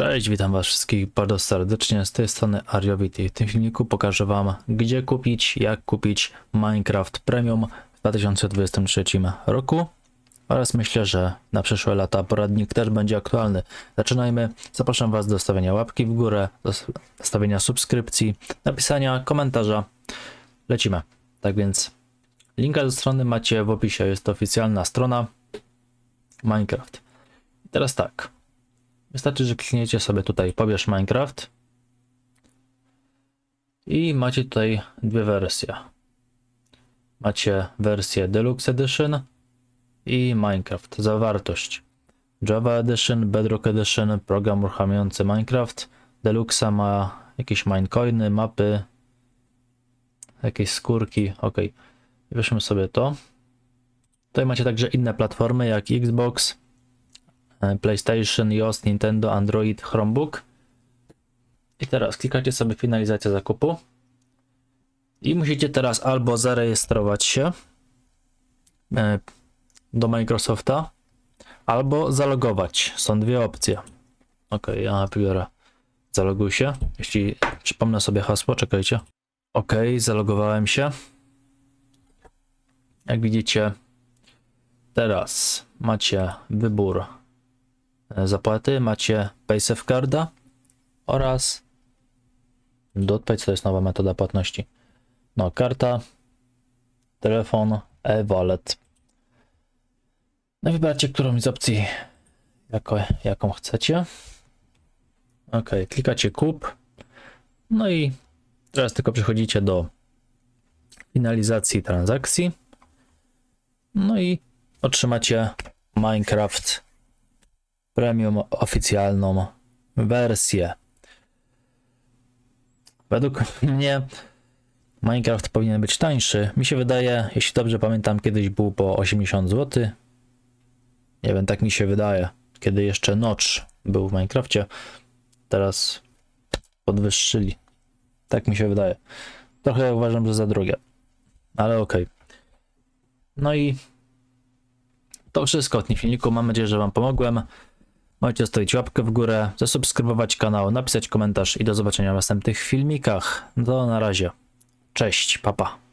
Cześć, witam was wszystkich bardzo serdecznie, z tej strony Ariowit i w tym filmiku pokażę wam gdzie kupić, jak kupić Minecraft Premium w 2023 roku oraz myślę, że na przyszłe lata poradnik też będzie aktualny. Zaczynajmy, zapraszam was do stawienia łapki w górę, do stawienia subskrypcji, napisania komentarza, lecimy. Tak więc linka do strony macie w opisie, jest to oficjalna strona Minecraft. I teraz tak, Wystarczy, że klikniecie sobie tutaj pobierz Minecraft i macie tutaj dwie wersje. Macie wersję Deluxe Edition i Minecraft. Zawartość Java Edition, Bedrock Edition, program uruchamiający Minecraft. Deluxe ma jakieś minecoiny, mapy, jakieś skórki. Ok, weźmy sobie to. Tutaj macie także inne platformy jak Xbox, PlayStation, iOS, Nintendo, Android, Chromebook. I teraz klikacie sobie finalizacja zakupu. I musicie teraz albo zarejestrować się e, do Microsofta, albo zalogować. Są dwie opcje. Ok, ja wybiorę zaloguj się. Jeśli przypomnę sobie hasło, czekajcie. Ok, zalogowałem się. Jak widzicie, teraz macie wybór e, zapłaty, macie PaySafeCarda oraz DotPay, to jest nowa metoda płatności. No, karta, telefon, e-wallet. No wybracie którąś z opcji, jako, jaką chcecie. Ok, klikacie kup. No i teraz tylko przechodzicie do finalizacji transakcji. No i otrzymacie Minecraft Premium oficjalną wersję. Według mnie Minecraft powinien być tańszy. Mi się wydaje, jeśli dobrze pamiętam, kiedyś był po 80 zł. Nie wiem, tak mi się wydaje. Kiedy jeszcze Notch był w Minecrafcie, teraz podwyższyli. Tak mi się wydaje. Trochę uważam, że za drogie. Ale okej. No i to wszystko w filmiku. Mam nadzieję, że Wam pomogłem. Możecie zostawić łapkę w górę, zasubskrybować kanał, napisać komentarz i do zobaczenia w następnych filmikach. No To na razie. Cześć, papa.